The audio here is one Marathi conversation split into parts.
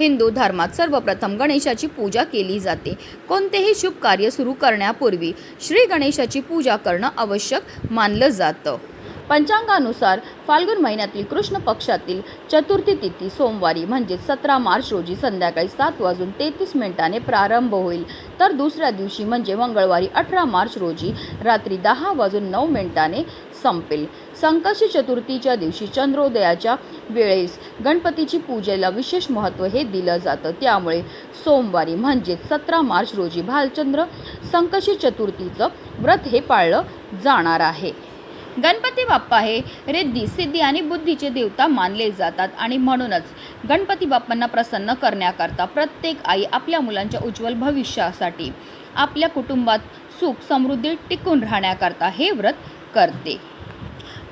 हिंदू धर्मात सर्वप्रथम गणेशाची पूजा केली जाते. कोणतेही शुभ कार्य सुरू करण्यापूर्वी श्री गणेशाची पूजा करणं आवश्यक मानलं जातं. पंचांगानुसार फाल्गुन महिन्यातील कृष्ण पक्षातील चतुर्थी तिथी सोमवारी म्हणजे सतरा मार्च रोजी संध्याकाळी सात वाजून तेहतीस मिनिटाने प्रारंभ होईल. तर दुसऱ्या दिवशी म्हणजे मंगळवारी अठरा मार्च रोजी रात्री दहा वाजून नऊ मिनिटाने संपेल. संकष्टी चतुर्थीच्या दिवशी चंद्रोदयाच्या वेळेस गणपतीची पूजेला विशेष महत्त्व हे दिलं जातं. त्यामुळे सोमवारी म्हणजेच सतरा मार्च रोजी भालचंद्र संकष्टी चतुर्थीचं व्रत हे पाळलं जाणार आहे. गणपती बाप्पा हे रिद्धी सिद्धी आणि बुद्धीचे देवता मानले जातात आणि म्हणूनच गणपती बाप्पांना प्रसन्न करण्याकरता प्रत्येक आई आपल्या मुलांच्या उज्ज्वल भविष्यासाठी आपल्या कुटुंबात सुख समृद्धी टिकून राहण्याकरता हे व्रत करते.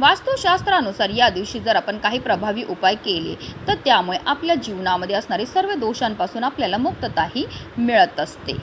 वास्तुशास्त्रानुसार या दिवशी जर आपण काही प्रभावी उपाय केले तर त्यामुळे आपल्या जीवनामध्ये असणारे सर्व दोषांपासून आपल्याला मुक्तताही मिळत असते.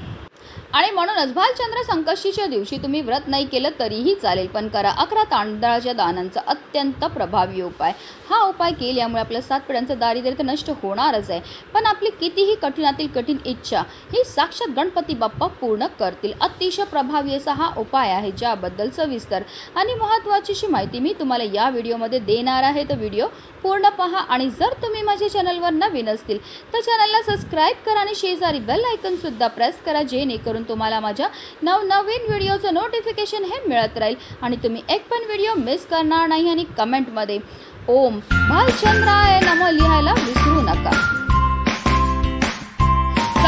आणि म्हणूनच भालचंद्र संकष्टीच्या दिवशी तुम्ही व्रत नाही केलं तरीही चालेल पण करा अकरा तांदळाच्या दानांचा अत्यंत प्रभावी उपाय. हा उपाय केल्यामुळे आपल्या सात पिढ्यांचं दारिद्र्य तर नष्ट होणारच आहे. पण आपली कितीही कठीणातील कठीण इच्छा ही साक्षात गणपती बाप्पा पूर्ण करतील. अतिशय प्रभावी असा हा उपाय आहे ज्याबद्दल सविस्तर आणि महत्त्वाचीशी माहिती मी तुम्हाला या व्हिडिओमध्ये देणार आहे. तर व्हिडिओ पूर्ण पहा आणि जर तुम्ही माझ्या चॅनलवर नवीन असतील तर चॅनलला सबस्क्राईब करा आणि शेजारी बेल आयकनसुद्धा प्रेस करा जेणेकरून तुम्हाला माझ्या नवनवीन व्हिडिओचं नोटिफिकेशन हे मिळत राहील. आणि तुम्ही एक पण व्हिडिओ मिस करणार नाही आणि कमेंटमध्ये ओम भालचंद्राय नम लिहायला विसरू नका.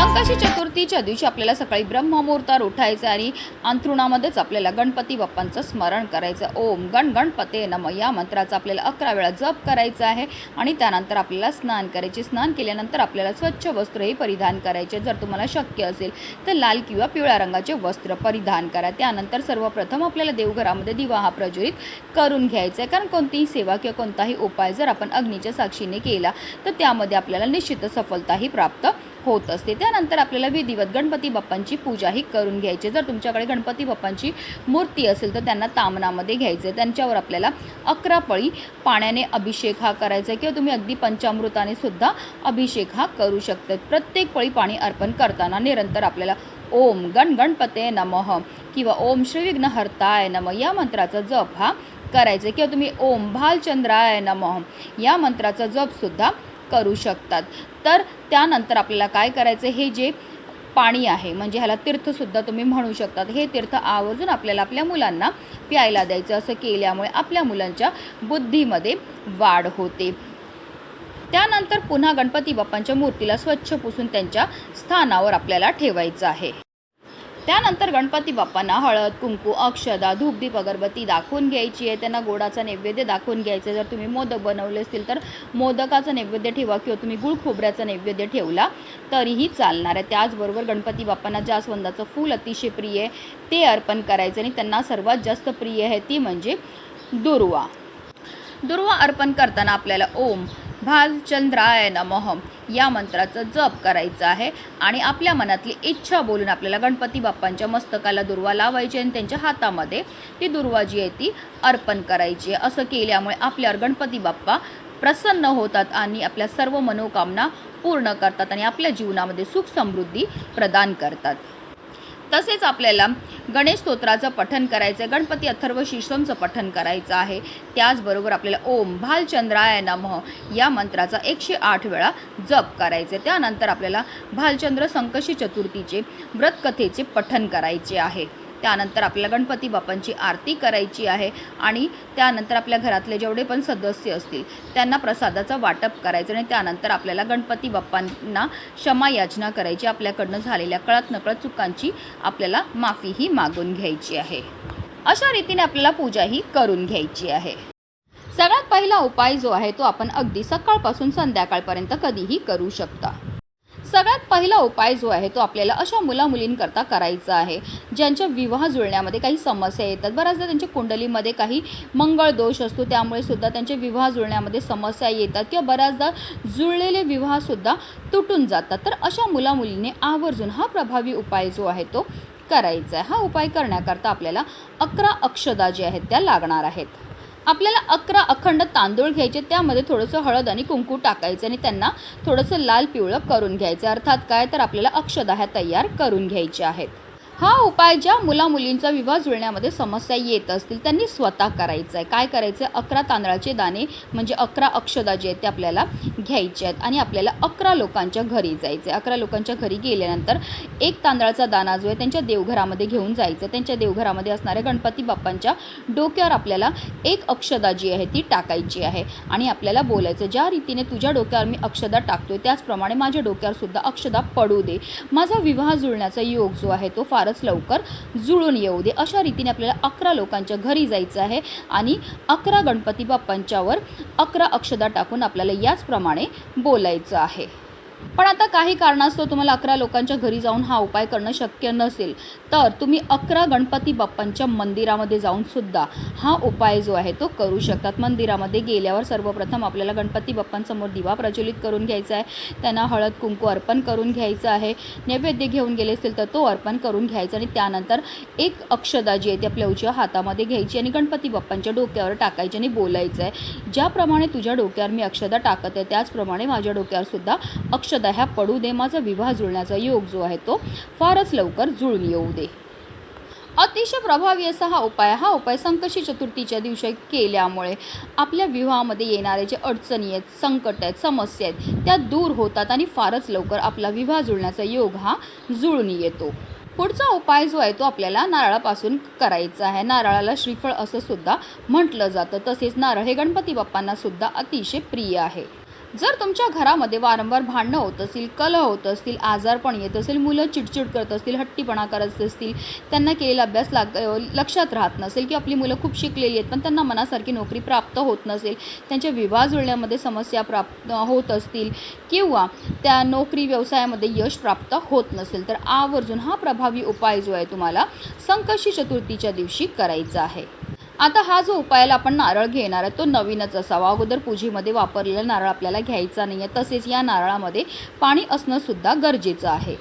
संकष्टी चतुर्थीच्या दिवशी आपल्याला सकाळी ब्रह्ममुहूर्तावर उठायचं आणि अंथरुणामध्येच आपल्याला गणपती बाप्पांचं स्मरण करायचं. ओम गण गणपते नम. या मंत्राचा आपल्याला अकरा वेळा जप करायचा आहे आणि त्यानंतर आपल्याला स्नान करायचे. स्नान केल्यानंतर आपल्याला स्वच्छ वस्त्र हे परिधान करायचे. जर तुम्हाला शक्य असेल तर लाल किंवा पिवळ्या रंगाचे वस्त्र परिधान करा. त्यानंतर सर्वप्रथम आपल्याला देवघरामध्ये दिवा हा प्रज्वलित करून घ्यायचा आहे. कारण कोणतीही सेवा किंवा कोणताही उपाय जर आपण अग्नीच्या साक्षीने केला तर त्यामध्ये आपल्याला निश्चित सफलताही प्राप्त होत असते. त्यानंतर आपल्याला विधिवत गणपती बाप्पांची पूजाही करून घ्यायची. जर तुमच्याकडे गणपती बाप्पांची मूर्ती असेल तर त्यांना तामनामध्ये घ्यायचे त्यांच्यावर आपल्याला अकरा पळी पाण्याने अभिषेक हा करायचा आहे किंवा तुम्ही अगदी पंचामृताने सुद्धा अभिषेक हा करू शकतात प्रत्येक पळी पाणी अर्पण करताना निरंतर आपल्याला ओम गण गणपते नमः किंवा ओम श्री विघ्नहर्ताय नम या मंत्राचा जप हा करायचा किंवा तुम्ही ओम भालचंद्राय नमः या मंत्राचा जपसुद्धा करू शकतात. तर त्यानंतर आपल्याला काय करायचं हे जे पाणी आहे म्हणजे ह्याला तीर्थसुद्धा तुम्ही म्हणू शकतात. हे तीर्थ आवर्जून आपल्याला आपल्या मुलांना प्यायला द्यायचं. असं केल्यामुळे आपल्या मुलांच्या बुद्धीमध्ये वाढ होते. त्यानंतर पुन्हा गणपती बाप्पांच्या मूर्तीला स्वच्छ पुसून त्यांच्या स्थानावर आपल्याला ठेवायचं आहे. त्यानंतर गणपती बाप्पांना हळद कुंकू अक्षदा धूपदीप अगरबत्ती दाखवून घ्यायची आहे. त्यांना गोडाचा नैवेद्य दाखवून घ्यायचं आहे. जर तुम्ही मोदक बनवले असतील तर मोदकाचा नैवेद्य ठेवा किंवा तुम्ही गुळ खोबऱ्याचा नैवेद्य ठेवला तरीही चालणार आहे. त्याचबरोबर गणपती बाप्पांना जास्वंदाचं फूल अतिशय प्रिय आहे ते अर्पण करायचं आणि त्यांना सर्वात जास्त प्रिय आहे ती म्हणजे दुर्वा. दुर्वा अर्पण करताना आपल्याला ओम भालचंद्राय नमः. या मंत्राचं जप करायचं आहे आणि आपल्या मनातली इच्छा बोलून आपल्याला गणपती बाप्पांच्या मस्तकाला दुर्वा लावायची आणि त्यांच्या हातामध्ये ती दुर्वा जी आहे ती अर्पण करायची आहे. असं केल्यामुळे आपल्यावर गणपती बाप्पा प्रसन्न होतात आणि आपल्या सर्व मनोकामना पूर्ण करतात आणि आपल्या जीवनामध्ये सुख समृद्धी प्रदान करतात. तसेच आपल्याला गणेश स्तोत्राचं पठन करायचं आहे गणपती अथर्व शीर्षमचं पठन करायचं आहे. त्याचबरोबर आपल्याला ओम भालचंद्राय नमः या मंत्राचा एकशे आठ वेळा जप करायचे त्यानंतर आपल्याला भालचंद्र संकशी चतुर्थीचे व्रतकथेचे पठन करायचे आहे. त्यानंतर आपल्याला गणपती बाप्पांची आरती करायची आहे आणि त्यानंतर आपल्या घरातले जेवढे पण सदस्य असतील त्यांना प्रसादाचं वाटप करायचं आणि त्यानंतर आपल्याला गणपती बाप्पांना क्षमा याचना करायची. आपल्याकडनं झालेल्या कळत नकळत चुकांची आपल्याला माफीही मागून घ्यायची आहे. अशा रीतीने आपल्याला पूजाही करून घ्यायची आहे. सगळ्यात पहिला उपाय जो आहे तो आपण अगदी सकाळपासून संध्याकाळपर्यंत कधीही करू शकता. सगळ्यात पहिला उपाय जो आहे तो आपल्याला अशा मुलामुलींकरता करायचा आहे ज्यांच्या विवाह जुळण्यामध्ये काही समस्या येतात. बऱ्याचदा त्यांच्या कुंडलीमध्ये काही मंगळ दोष असतो त्यामुळे सुद्धा त्यांचे विवाह जुळण्यामध्ये समस्या येतात किंवा बऱ्याचदा जुळलेले विवाहसुद्धा तुटून जातात. तर अशा मुलामुलीने आवर्जून हा प्रभावी उपाय जो आहे तो करायचा आहे. हा उपाय करण्याकरता आपल्याला अकरा अक्षदा ज्या आहेत त्या लागणार आहेत. आपल्याला अकरा अखंड तांदूळ घ्यायचे त्यामध्ये थोडंसं हळद आणि कुंकू टाकायचं आणि त्यांना थोडंसं लाल पिवळं करून घ्यायचं. अर्थात काय? तर आपल्याला अक्षदा ह्या तयार करून घ्यायच्या आहेत. हा उपाय ज्या मुला मुलींचा विवाह जुळण्यामध्ये समस्या येत असतील त्यांनी स्वतः करायचं आहे. काय करायचं? आहे अकरा तांदळाचे दाणे म्हणजे अकरा अक्षदा जे आहेत ते आपल्याला घ्यायचे आहेत आणि आपल्याला अकरा लोकांच्या घरी जायचं आहे. अकरा लोकांच्या घरी गेल्यानंतर एक तांदळाचा दाना जो आहे त्यांच्या देवघरामध्ये घेऊन जायचं. त्यांच्या देवघरामध्ये असणाऱ्या गणपती बाप्पांच्या डोक्यावर आपल्याला एक अक्षदा जी आहे ती टाकायची आहे आणि आपल्याला बोलायचं ज्या रीतीने तुझ्या डोक्यावर मी अक्षदा टाकतोय त्याचप्रमाणे माझ्या डोक्यावर सुद्धा अक्षदा पडू दे. माझा विवाह जुळण्याचा योग जो आहे तो फार फारच लवकर जुळून येऊ दे. अशा रीतीने आपल्याला अकरा लोकांच्या घरी जायचं आहे आणि अकरा गणपती बाप्पांच्यावर अकरा अक्षदा टाकून आपल्याला याचप्रमाणे बोलायचं आहे. पण आता काही कारणास्तव तुम्हाला अकरा लोकांच्या घरी जाऊन हा उपाय करणं शक्य नसेल. तर तुम्ही अकरा गणपती बाप्पांच्या मंदिरामध्ये जाऊन सुद्धा हा उपाय जो आहे तो करू शकतात. मंदिरामध्ये गेल्यावर सर्वप्रथम आपल्याला गणपती बाप्पांसमोर दिवा प्रज्वलित करून घ्यायचा आहे. त्यांना हळद कुंकू अर्पण करून घ्यायचं आहे. नैवेद्य घेऊन गेले असतील तर तो अर्पण करून घ्यायचा आणि त्यानंतर एक अक्षदा जी आहे ती आपल्या उजव्या हातामध्ये घ्यायची आणि गणपती बाप्पांच्या डोक्यावर टाकायची आणि बोलायचं आहे. ज्याप्रमाणे तुझ्या डोक्यावर मी अक्षदा टाकत आहे त्याचप्रमाणे माझ्या डोक्यावर सुद्धा अक्षदा ह्या पडू दे माझा विवाह जुळण्याचा योग जो आहे तो फारच लवकर जुळून येऊ दे. अतिशय प्रभावी असा हा उपाय हा उपाय संकष्टी चतुर्थीच्या दिवशी केल्यामुळे आपल्या विवाहामध्ये येणारे जे अडचणी आहेत संकट आहेत समस्या आहेत त्या दूर होतात आणि फारच लवकर आपला विवाह जुळण्याचा योग हा जुळून येतो. पुढचा उपाय जो आहे तो आपल्याला नारळापासून करायचा आहे. नारळाला श्रीफळ असं सुद्धा म्हटलं जातं. तसेच नारळ हे गणपती बाप्पांना सुद्धा अतिशय प्रिय आहे. जर तुमच्या घरामध्ये वारंवार भांडणं होत असतील कलह होत असतील आजारपण येत असेल मुलं चिडचिड करत असतील हट्टीपणा करत असतील त्यांना केलेला अभ्यास लाग लक्षात राहत नसेल की आपली मुलं खूप शिकलेली आहेत पण त्यांना मनासारखी नोकरी प्राप्त होत नसेल त्यांच्या विवाह जुळण्यामध्ये समस्या प्राप्त होत असतील किंवा त्या नोकरी व्यवसायामध्ये यश प्राप्त होत नसेल तर आवर्जून हा प्रभावी उपाय जो आहे तुम्हाला संकष्टी चतुर्थीच्या दिवशी करायचा आहे. आता हा जो उपायाला आपण नारळ घेणार आहे तो नवीनच असावा. अगोदर पूजेमध्ये वापरलेला नारळ आपल्याला घ्यायचा नाही आहे तसेच या नारळामध्ये पाणी असणंसुद्धा गरजेचं आहे.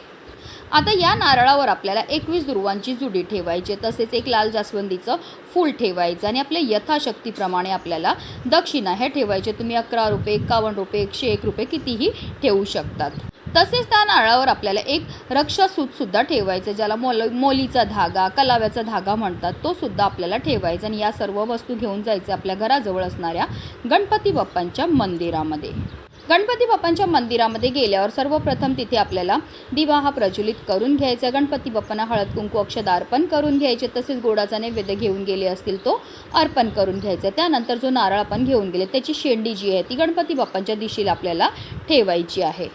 आता या नारळावर आपल्याला एकवीस दुर्वांची जुडी ठेवायची तसेच एक लाल जास्वंदीचं फूल ठेवायचं आणि आपल्या यथाशक्तीप्रमाणे आपल्याला दक्षिणा हे ठेवायचे तुम्ही अकरा रुपये एकावन्न रुपये एकशे एक रुपये कितीही ठेवू शकतात. तसेच त्या नारळावर आपल्याला एक रक्षासूतसुद्धा ठेवायचं ज्याला मोल मोलीचा धागा कलाव्याचा धागा म्हणतात तो सुद्धा आपल्याला ठेवायचा आणि या सर्व वस्तू घेऊन जायचं आपल्या घराजवळ असणाऱ्या गणपती बाप्पांच्या मंदिरामध्ये. गणपती बाप्पांच्या मंदिरामध्ये गेल्यावर सर्वप्रथम तिथे आपल्याला दिवा हा प्रज्वलित करून घ्यायचा गणपती बाप्पांना हळद कुंकू अक्षद अर्पण करून घ्यायचे. तसेच गोडाचा नैवेद्य घेऊन गेले असतील तो अर्पण करून घ्यायचा त्यानंतर जो नारळ आपण घेऊन गेले त्याची शेंडी जी आहे ती गणपती बाप्पांच्या दिशेला आपल्याला ठेवायची आहे.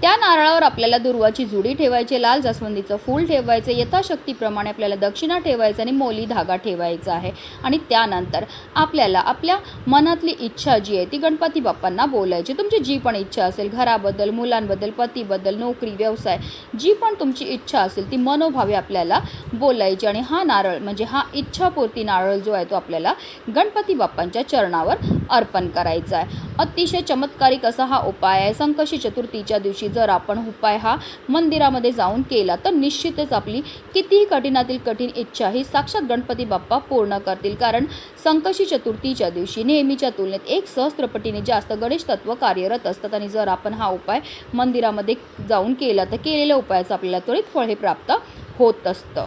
त्या नारळावर आपल्याला दुर्वाची जुडी ठेवायची लाल जास्वंदीचं फूल ठेवायचं यथाशक्तीप्रमाणे आपल्याला दक्षिणा ठेवायचं आणि मोली धागा ठेवायचा आहे. आणि त्यानंतर आपल्याला आपल्या मनातली इच्छा जी आहे ती गणपती बाप्पांना बोलायची. तुमची जी पण इच्छा असेल घराबद्दल मुलांबद्दल पतीबद्दल नोकरी व्यवसाय जी पण तुमची इच्छा असेल ती मनोभावे आपल्याला बोलायची. आणि हा नारळ म्हणजे हा इच्छापूर्ती नारळ जो आहे तो आपल्याला गणपती बाप्पांच्या चरणावर अर्पण करायचा आहे. अतिशय चमत्कारिक असा हा उपाय आहे. संकशी चतुर्थीच्या दिवशी जर आपण उपाय हा मंदिरामध्ये जाऊन केला तर निश्चितच आपली कितीही कठीणातील कठीण इच्छा ही साक्षात गणपती बाप्पा पूर्ण करतील. कारण संकशी चतुर्थीच्या दिवशी नेहमीच्या तुलनेत एक सहस्त्रपटीने जास्त गणेश तत्व कार्यरत असतात. आणि जर आपण हा उपाय मंदिरामध्ये जाऊन केला तर केलेल्या उपायाचं आपल्याला त्वरित फळ हे प्राप्त होत असतं.